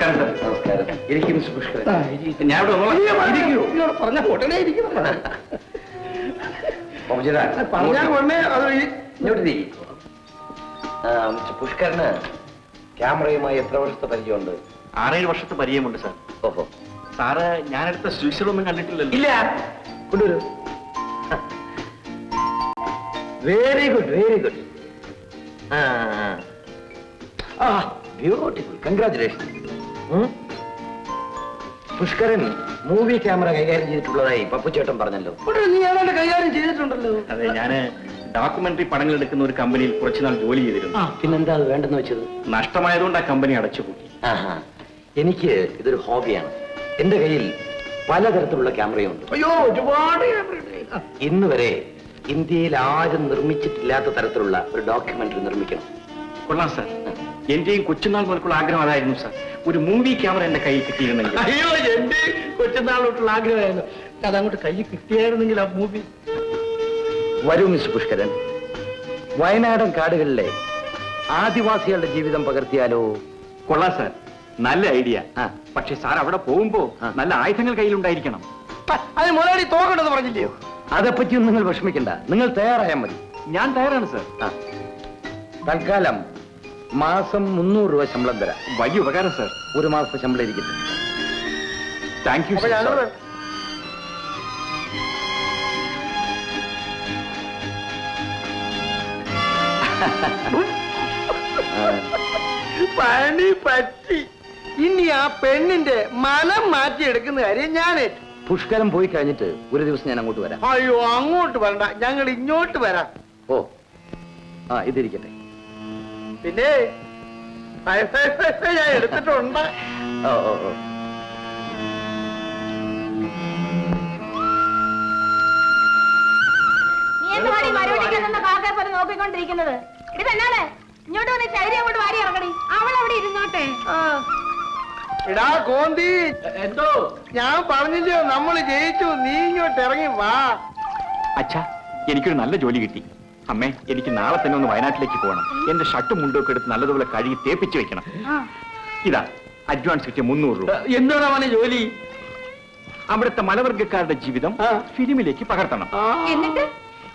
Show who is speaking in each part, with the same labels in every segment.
Speaker 1: നമസ്കാരം സാർ.
Speaker 2: നമസ്കാരം. ഇരിക്കും മിസ്റ്റർ പുഷ്കരൻ.
Speaker 1: ഞാൻ ഇവിടെ.
Speaker 3: പറഞ്ഞ ഉടനെ ഇരിക്കണം പറഞ്ഞാൽ ഉടനെ അത്
Speaker 2: ഇങ്ങോട്ട് മിസ്റ്റർ പുഷ്കരന് ക്യാമറയുമായി എത്ര വർഷത്തെ പരിചയമുണ്ട്?
Speaker 1: ആറേഴ് വർഷത്തെ പരിചയമുണ്ട് സാർ.
Speaker 2: ഓഹോ.
Speaker 1: സാറ് ഞാനെടുത്ത സ്വിച്ചറൊന്നും കണ്ടിട്ടില്ലല്ലോ.
Speaker 2: ഇല്ല. കൊണ്ടുവരൂ. വെരി ഗുഡ് വെരി ഗുഡ് ആ beautiful congratulation Pushkaran movie camera കൈകാര്യം ചെയ്തിട്ടുള്ളതായി പപ്പുച്ചേട്ടൻ പറഞ്ഞല്ലോ.
Speaker 3: നീ ഏതാണ്ട് കൈകാര്യം ചെയ്തിട്ടുണ്ടല്ലോ.
Speaker 1: അതെ ഞാൻ ഡോക്യുമെന്ററി പടങ്ങൾ എടുക്കുന്ന ഒരു കമ്പനിയിൽ കുറച്ചുനാൾ ജോലി ചെയ്തിരുന്നു.
Speaker 2: പിന്നെന്താ അത് വേണ്ടെന്ന് വെച്ചത്?
Speaker 1: നഷ്ടമായതുകൊണ്ട് ആ കമ്പനി അടച്ചുപൂട്ടി.
Speaker 2: ആഹാ എനിക്ക് ഇതൊരു ഹോബിയാണ്. എന്റെ കയ്യിൽ പലതരത്തിലുള്ള ക്യാമറയുണ്ട്.
Speaker 3: അയ്യോ ഒരുപാട്
Speaker 2: ഇന്ന് വരെ ഇന്ത്യയിൽ ആരും നിർമ്മിച്ചിട്ടില്ലാത്ത തരത്തിലുള്ള ഒരു ഡോക്യുമെന്ററി നിർമ്മിക്കണം.
Speaker 1: കൊള്ളാം സാർ. എന്റെയും കൊച്ചുനാൾ മുതൽക്കുള്ള ആഗ്രഹം അതായിരുന്നു സാർ. ഒരു മൂവി ക്യാമറ എന്റെ കയ്യിൽ കിട്ടിയിരുന്നെങ്കിൽ.
Speaker 3: അയ്യോ എന്റെ കൊച്ചുനാൾ തൊട്ടുള്ള ആഗ്രഹമായിരുന്നു. അതങ്ങോട്ട് കയ്യിൽ കിട്ടിയായിരുന്നെങ്കിൽ ആ മൂവി.
Speaker 2: വരൂ മിസ് പുഷ്കരൻ. വയനാടൻ കാടുകളിലെ ആദിവാസികളുടെ ജീവിതം പകർത്തിയാലോ?
Speaker 1: കൊള്ളാം സാർ. നല്ല ഐഡിയ. പക്ഷെ സാർ അവിടെ പോകുമ്പോ. നല്ല ആയുധങ്ങൾ കയ്യിലുണ്ടായിരിക്കണം.
Speaker 3: അത് മുതലാളി തോക്കണ്ടെന്ന് പറഞ്ഞില്ലയോ?
Speaker 2: അതേപ്പറ്റിയൊന്നും നിങ്ങൾ വിഷമിക്കണ്ട. നിങ്ങൾ തയ്യാറായാൽ മതി.
Speaker 1: ഞാൻ തയ്യാറാണ് സാർ.
Speaker 2: തൽക്കാലം മാസം മുന്നൂറ് രൂപ ശമ്പളം തരാം.
Speaker 1: വലിയ ഉപകാരം സാർ.
Speaker 2: ഒരു മാസത്തെ ശമ്പളം ഇരിക്കട്ടെ
Speaker 1: താങ്ക് യു
Speaker 3: പണി പറ്റി. ഇനി ആ പെണ്ണിന്റെ മനം മാറ്റിയെടുക്കുന്ന കാര്യം ഞാൻ
Speaker 2: പുഷ്കരം പോയി കഴിഞ്ഞിട്ട് ഒരു ദിവസം ഞാൻ അങ്ങോട്ട് വരാം.
Speaker 3: അയ്യോ അങ്ങോട്ട് വരണ്ട. ഞങ്ങൾ ഇങ്ങോട്ട് വരാം.
Speaker 2: ഓ. ആ ഇതിരിക്കട്ടെ.
Speaker 3: പിന്നെ ഞാൻ എടുത്തിട്ടുണ്ട്.
Speaker 2: ഓ ഓ ഓ.
Speaker 4: നീ എന്ത് പണി മരുവടിക്കാൻ നിന്ന് കാക്കയെ പോലെ നോക്കിക്കൊണ്ടിരിക്കുന്നത്? ഇതെന്നാണ്? ഇങ്ങോട്ട് വന്ന് ശൈലി അങ്ങോട്ട് വാരി ഇറങ്ങടി. അവൾ അവിടെ ഇരുന്നോട്ടെ
Speaker 3: എടാ കോന്തി
Speaker 1: എന്തോ?
Speaker 3: ഞാൻ പറഞ്ഞില്ലയോ നമ്മൾ ജയിച്ചു നീ ഇങ്ങോട്ട് ഇറങ്ങി വാ.
Speaker 1: അച്ഛാ എനിക്കൊരു നല്ല ജോലി കിട്ടി. അമ്മേ എനിക്ക് നാളെ തന്നെ ഒന്ന് വയനാട്ടിലേക്ക് പോകണം. എന്റെ ഷർട്ടും മുണ്ടൊക്കെ എടുത്ത് നല്ലതുപോലെ കഴുകി തേപ്പിച്ച് വെക്കണം. ഇതാ അഡ്വാൻസ് കിട്ടിയ മുന്നൂറ് രൂപ.
Speaker 3: എന്താണ് അവന് ജോലി?
Speaker 1: അവിടുത്തെ മലവർഗക്കാരുടെ ജീവിതം
Speaker 3: ആ.
Speaker 1: ഫിലിമിലേക്ക് പകർത്തണം.
Speaker 4: എന്നിട്ട്?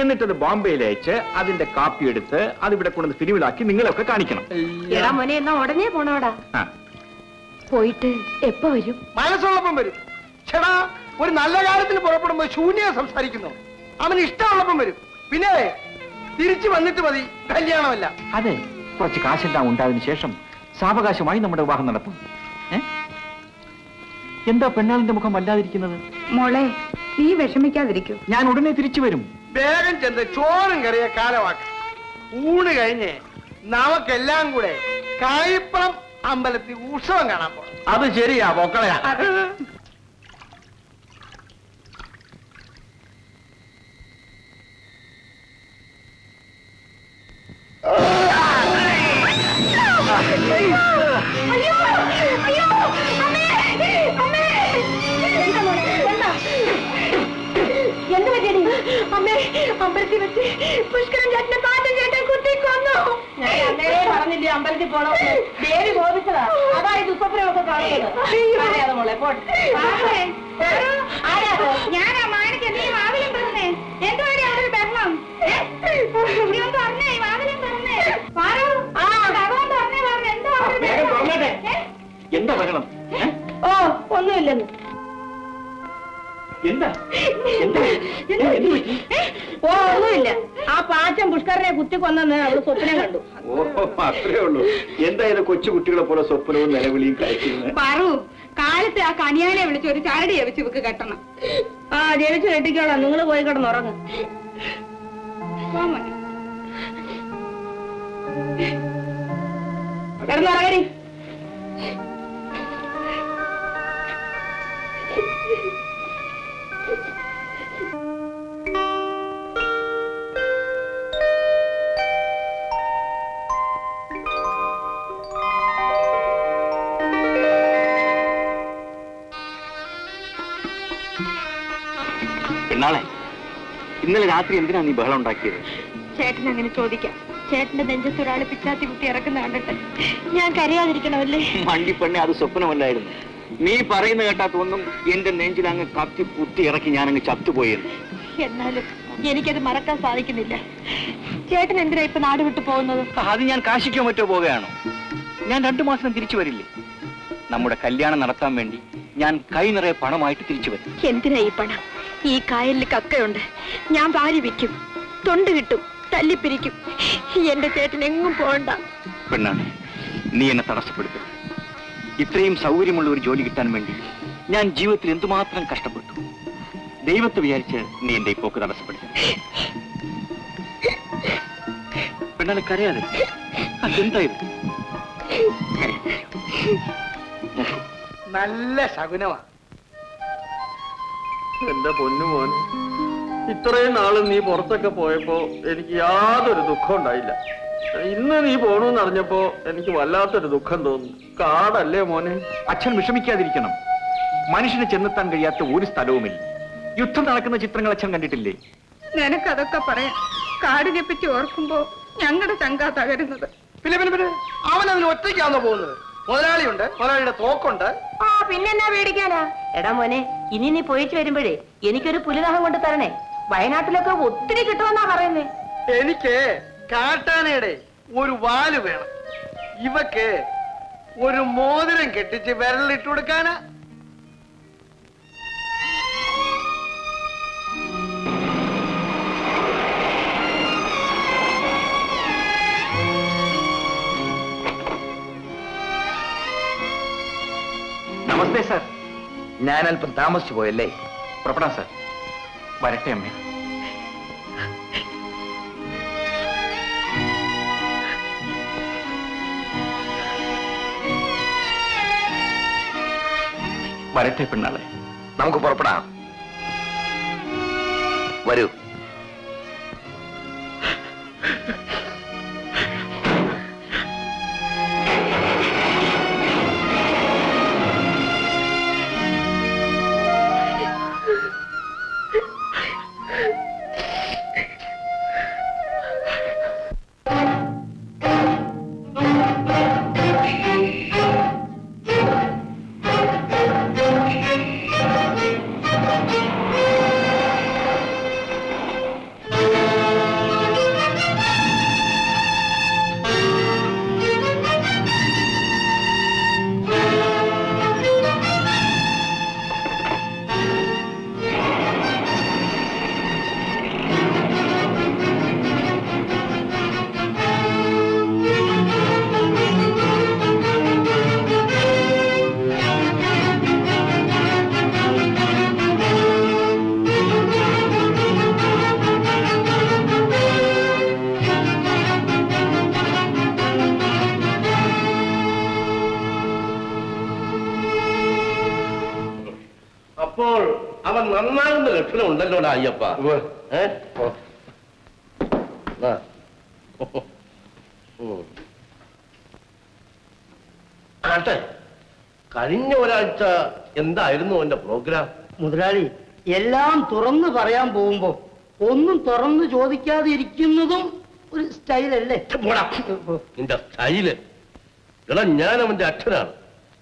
Speaker 1: എന്നിട്ടത് ബോംബെയിൽ അയച്ച് അതിന്റെ കാപ്പി എടുത്ത് അത് ഇവിടെ കൊണ്ടുവന്ന് ഫിലിമിലാക്കി നിങ്ങളൊക്കെ കാണിക്കണം.
Speaker 4: എടാ മോനെ എന്നാ ഉടനെ പോണോടാ.
Speaker 1: ആ.
Speaker 4: പോയിട്ട് എപ്പോ വരും?
Speaker 3: മനസ്സുള്ളപ്പം വരും. ചേടാ ഒരു നല്ല കാര്യത്തിന് പുറപ്പെടുമ്പോ ശൂന്യ സംസാരിക്കുന്നു. അവന് ഇഷ്ടമുള്ളപ്പം വരും. പിന്നെ തിരിച്ചു വന്നിട്ട് മതി. കല്യാണമല്ല.
Speaker 1: അതെ കുറച്ച് കാശെല്ലാം ഉണ്ടായതിനു ശേഷം സാവകാശമായി നമ്മുടെ വിവാഹം നടത്തും. എന്താ പെണ്ണാളിന്റെ മുഖം വല്ലാതിരിക്കുന്നത്?
Speaker 4: മോളെ നീ വിഷമിക്കാതിരിക്കൂ.
Speaker 1: ഞാൻ ഉടനെ തിരിച്ചു വരും.
Speaker 3: വേഗം ചെന്ന് ചോറും കറിയ കാലമാക്ക. ഊണ് കഴിഞ്ഞ് നമുക്കെല്ലാം കൂടെ കായിപ്പുറം അമ്പലത്തിൽ ഉത്സവം കാണാൻ പോകും
Speaker 1: അത് ശരിയാ മക്കളെയാ
Speaker 4: അമ്പലത്തിൽ പോണോ? ദേവി ബോധിച്ചതാ. അതാ ഈ ദുസ്വപ്നമൊക്കെ കാണുന്നത്. മോളെ പോട്ടെ ഞാനാ മാണിക്ക്. നീ പറഞ്ഞേ അവിടെ ഒരു ബഹളം? ഏ? നീ ഒന്ന് പറഞ്ഞേ വാതിലും പറഞ്ഞേ പാറു ആ. ഭഗവാൻ പറഞ്ഞേ പറഞ്ഞു. എന്താ?
Speaker 1: എന്താ ബഹളം?
Speaker 4: ഓ ഒന്നുമില്ലെന്ന്.
Speaker 1: എന്താ?
Speaker 4: ഓ ഒന്നുമില്ല. ആ പാച്ചൻ പുഷ്കരനെ കുത്തി കൊന്നെന്ന് അവൾ സ്വപ്നം കണ്ടു.
Speaker 1: ഓ അത്രേ ഉള്ളൂ. എന്തായാലും കൊച്ചു കുട്ടികളെ പോലെ സ്വപ്നവും നിലവിളിയും കഴിക്കുന്നത്
Speaker 4: പറു കാലത്ത് ആ കനിയാനെ വിളിച്ച് ഒരു ചാരടി ജപിച്ച് ഇവക്ക് കെട്ടണം. ആ ജപിച്ച് കെട്ടിക്കോളാം. നിങ്ങൾ പോയി കിടന്നുറങ്ങ്. പോ
Speaker 1: പെണ്ണാളെ ഇന്നലെ രാത്രി എന്തിനാ നീ ബഹളം ഉണ്ടാക്കിയത്?
Speaker 4: ചേട്ടൻ അങ്ങനെ ചോദിക്കാം. ചേട്ടന്റെ നെഞ്ചത്ത് ഒരാൾ പിച്ചാത്തി കുത്തി ഇറക്കുന്ന കണ്ടിട്ട് ഞാൻ കരയാതിരിക്കണമല്ലേ?
Speaker 1: മണ്ടിപ്പെണ്ണെ അത് സ്വപ്നമല്ലായിരുന്നു. നീ പറയുന്ന കേട്ടാത്തൊന്നും എന്റെ നെഞ്ചിൽ അങ്ങ് കത്തി കുത്തി ഇറക്കി ഞാൻ അങ്ങ് ചത്തുപോയെന്ന്.
Speaker 4: എന്നാലും എനിക്കത് മറക്കാൻ സാധിക്കുന്നില്ല. ചേട്ടൻ എന്തിനാ ഇപ്പൊ നാട് വിട്ടു പോകുന്നത്?
Speaker 1: അത് ഞാൻ കാശിക്കോ മറ്റോ പോവുകയാണോ? ഞാൻ രണ്ടു മാസം തിരിച്ചു വരില്ലേ? നമ്മുടെ കല്യാണം നടത്താൻ വേണ്ടി ഞാൻ കൈ നിറയെ പണമായിട്ട് തിരിച്ചു വരും.
Speaker 4: എന്തിനാ ഈ പണം? ഈ കായലിൽ കക്കയുണ്ട്. ഞാൻ വാരി വിൽക്കും. തൊണ്ട് കിട്ടും. തല്ലിപ്പിരിക്കും എന്റെ ചേട്ടൻ എങ്ങും പോകണ്ട.
Speaker 1: പെണ്ണാണ് നീ എന്നെ തടസ്സപ്പെടുത്തരുത്. ഇത്രയും സൗകര്യമുള്ള ഒരു ജോലി കിട്ടാൻ വേണ്ടി ഞാൻ ജീവിതത്തിൽ എന്തുമാത്രം കഷ്ടപ്പെട്ടു. ദൈവത്തെ വിചാരിച്ച് നീ എന്റെ ഈ പോക്ക് തടസ്സപ്പെടുത്തരുത്. പെണ്ണാണ് കരയാതെ. ഇത്
Speaker 3: നല്ല ശകുനമാ.
Speaker 5: എന്റെ പൊന്നുമോൻ ഇത്രയും നാളും നീ പുറത്തൊക്കെ പോയപ്പോ എനിക്ക് യാതൊരു ദുഃഖം ഉണ്ടായില്ല. ഇന്ന് നീ പോണെന്ന് അറിഞ്ഞപ്പോ എനിക്ക് വല്ലാത്തൊരു ദുഃഖം തോന്നുന്നു. കാടല്ലേ മോനെ?
Speaker 1: അച്ഛൻ വിഷമിക്കാതിരിക്കണം. മനുഷ്യന് ചെന്നെത്താൻ കഴിയാത്ത ഒരു സ്ഥലവുമില്ല. യുദ്ധം നടക്കുന്ന ചിത്രങ്ങൾ അച്ഛൻ കണ്ടിട്ടില്ലേ?
Speaker 4: നിനക്കതൊക്കെ പറയാം. കാടിനെ പറ്റി ഓർക്കുമ്പോ ഞങ്ങളുടെ ചങ്ക തകരുന്നത്.
Speaker 3: പിന്നെ പിന്നെ പിന്നെ അവൻ അതിന് ഒറ്റയ്ക്കാണോ പോകുന്നത്? മുതലാളിയുണ്ട് മുതലാളിയുടെ തോക്കുണ്ട്.
Speaker 6: ആ പിന്നെന്നാ പേടിക്കാനാ? എടാ മോനെ ഇനി നീ പോയിച്ചു വരുമ്പോഴേ എനിക്കൊരു പുലിദാഹം കൊണ്ട് തരണേ. വയനാട്ടിലൊക്കെ ഒത്തിരി കിട്ടുമെന്നാ പറയുന്നേ.
Speaker 3: എനിക്ക് കാട്ടാനയുടെ ഒരു വാൽ വേണം. ഇവക്ക് ഒരു മോതിരം കെട്ടിച്ച് വിരലിട്ട് കൊടുക്കാനാ.
Speaker 1: നമസ്തേ സാർ.
Speaker 2: ഞാൻ അല്പം താമസിച്ചു പോയല്ലേ?
Speaker 1: പുറപ്പെടാം സാർ. വരട്ടെ അമ്മേ. വരട്ടെ പെണ്ണാളെ.
Speaker 2: നമുക്ക് പുറപ്പെടാം. വരൂ.
Speaker 5: അവൻ നന്നാകുന്ന ലക്ഷണം ഉണ്ടല്ലോ അയ്യപ്പ. ആട്ടെ കഴിഞ്ഞ ഒരാഴ്ച എന്തായിരുന്നു അവന്റെ പ്രോഗ്രാം?
Speaker 7: മുതലാളി എല്ലാം തുറന്ന് പറയാൻ പോകുമ്പോ ഒന്നും തുറന്ന് ചോദിക്കാതെ ഇരിക്കുന്നതും ഒരു സ്റ്റൈലല്ലേ?
Speaker 5: പോടാ. നിന്റെ സ്റ്റൈൽ. എടാ ഞാൻ അവന്റെ അച്ഛനാണ്.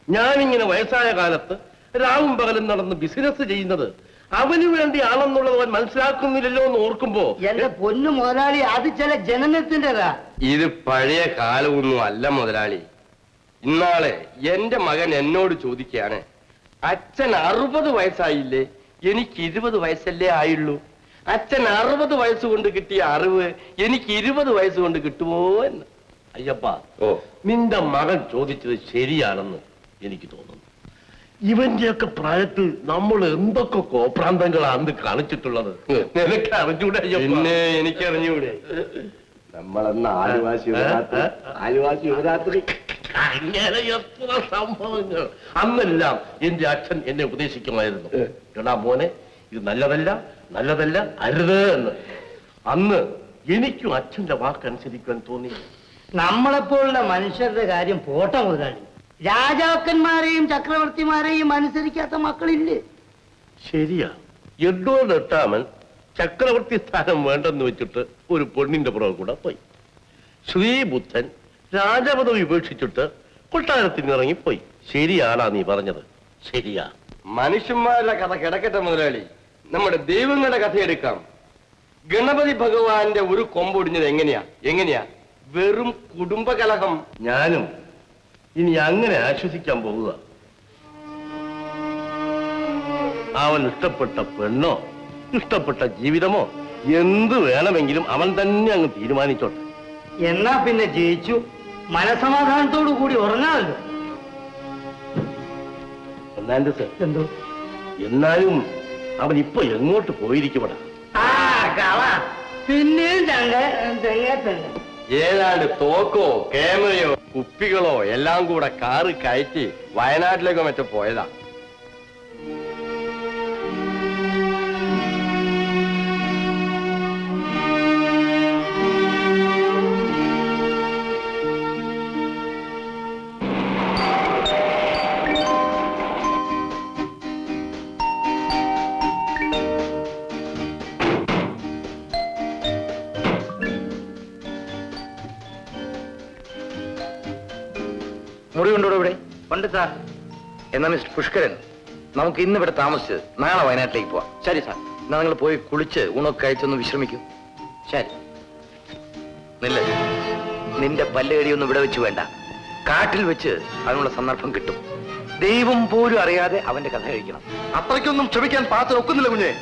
Speaker 5: ഞാനിങ്ങനെ വയസ്സായ കാലത്ത് രാവും പകലും നടന്ന് ബിസിനസ് ചെയ്യുന്നത് അവന് വേണ്ടി ആണെന്നുള്ളത് അവൻ മനസ്സിലാക്കുന്നില്ലല്ലോ എന്ന് ഓർക്കുമ്പോ
Speaker 7: എന്റെ പൊന്നു മുതലാളി അത് ചില ജനനത്തിന്റെതാ.
Speaker 8: ഇത് പഴയ കാലമൊന്നും അല്ല മുതലാളി. ഇന്നാളെ എന്റെ മകൻ എന്നോട് ചോദിക്കുകയാണ് അച്ഛൻ അറുപത് വയസ്സായില്ലേ? എനിക്ക് ഇരുപത് വയസ്സല്ലേ ആയുള്ളൂ? അച്ഛൻ അറുപത് വയസ്സ് കൊണ്ട് കിട്ടിയ അറിവ് എനിക്ക് ഇരുപത് വയസ്സ് കൊണ്ട് കിട്ടുമോ എന്ന്?
Speaker 5: അയ്യപ്പ
Speaker 8: ഓ.
Speaker 5: നിന്റെ മകൻ ചോദിച്ചത് ശരിയാണെന്ന് എനിക്ക് തോന്നുന്നു. ഇവന്റെയൊക്കെ പ്രായത്തിൽ നമ്മൾ എന്തൊക്കെ കോപ്രാന്തങ്ങളാണ് കാണിച്ചിട്ടുള്ളത്? നിനക്ക് അറിഞ്ഞൂടെ എനിക്ക്
Speaker 8: പിന്നെ എനിക്കറിഞ്ഞൂടെ. നമ്മളന്ന് ആദിവാസി ആലുവ ശിവരാത്രി
Speaker 5: അങ്ങനെ എത്ര സംഭവങ്ങൾ. അന്നെല്ലാം എന്റെ അച്ഛൻ എന്നെ ഉപദേശിക്കുമായിരുന്നു. എടാ മോനെ ഇത് നല്ലതല്ല നല്ലതല്ല അരുത് എന്ന്. അന്ന് എനിക്കും അച്ഛന്റെ വാക്കനുസരിക്കാൻ തോന്നി.
Speaker 7: നമ്മളെപ്പോലുള്ള മനുഷ്യരുടെ കാര്യം പോട്ട മുതലാളി. രാജാക്കന്മാരെയും ചക്രവർത്തിമാരെയും അനുസരിക്കാത്ത മക്കളില്ല?
Speaker 5: ശരിയാ. എഡോ നെട്ടാമൻ ചക്രവർത്തി സ്ഥാനം വേണ്ടെന്ന് വെച്ചിട്ട് ഒരു പെണ്ണിന്റെ പുറകെ കൂടെ പോയി. ശ്രീബുദ്ധൻ രാജപദവി ഉപേക്ഷിച്ചിട്ട് കൊട്ടാരത്തിൽ നിന്ന് ഇറങ്ങിപ്പോയി. ശരിയാണാ നീ പറഞ്ഞത്. ശരിയാ.
Speaker 8: മനുഷ്യന്മാരുടെ കഥ കിടക്കട്ടെ മുതലാളി. നമ്മുടെ ദൈവങ്ങളുടെ കഥ എടുക്കാം. ഗണപതി ഭഗവാന്റെ ഒരു കൊമ്പൊടിഞ്ഞത് എങ്ങനെയാ? എങ്ങനെയാ? വെറും കുടുംബകലഹം.
Speaker 5: ഞാനും ഇനി അങ്ങനെ ആശ്വസിക്കാൻ പോവുക. അവൻ ഇഷ്ടപ്പെട്ട പെണ്ണോ ഇഷ്ടപ്പെട്ട ജീവിതമോ എന്ത് വേണമെങ്കിലും അവൻ തന്നെ അങ്ങ് തീരുമാനിച്ചോട്ടെ.
Speaker 7: എന്നാ പിന്നെ ജയിച്ചു. മനസമാധാനത്തോടു കൂടി ഉറങ്ങാമല്ലോ.
Speaker 5: എന്നാ സർ
Speaker 7: എന്തോ?
Speaker 5: എന്നാലും അവൻ ഇപ്പൊ എങ്ങോട്ട്
Speaker 7: കള പിന്നെയും
Speaker 8: ഏതാണ്ട് തോക്കോ ക്യാമറയോ കുപ്പികളോ എല്ലാം കൂടെ കാറ് കയറ്റി വയനാട്ടിലേക്കോ മറ്റോ പോയതാ.
Speaker 7: ഉണ്ട് സാർ.
Speaker 2: എന്നാ മിസ്റ്റർ പുഷ്കരൻ നമുക്ക് ഇന്ന് ഇവിടെ താമസിച്ച് നാളെ വയനാട്ടിലേക്ക് പോവാം.
Speaker 1: ശരി സാർ.
Speaker 2: എന്നാ നിങ്ങൾ പോയി കുളിച്ച് ഊണൊക്കെ കഴിച്ചൊന്ന് വിശ്രമിക്കും.
Speaker 1: ശരി.
Speaker 2: നില്ല. നിന്റെ പല്ലുകടിയൊന്നും ഇവിടെ വെച്ച് വേണ്ട. കാട്ടിൽ വെച്ച് അതിനുള്ള സന്ദർഭം കിട്ടും. ദൈവം പോലും അറിയാതെ അവന്റെ കഥ കഴിക്കണം.
Speaker 3: അത്രയ്ക്കൊന്നും ക്ഷമിക്കാൻ പാത്രം ഒക്കുന്നില്ല കുഞ്ഞേ.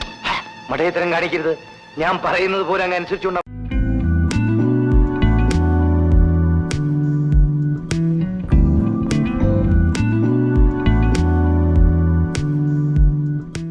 Speaker 2: മടയത്തരം കാണിക്കരുത്. ഞാൻ പറയുന്നത് പോലെ അങ്ങ് അനുസരിച്ചുകൊണ്ട്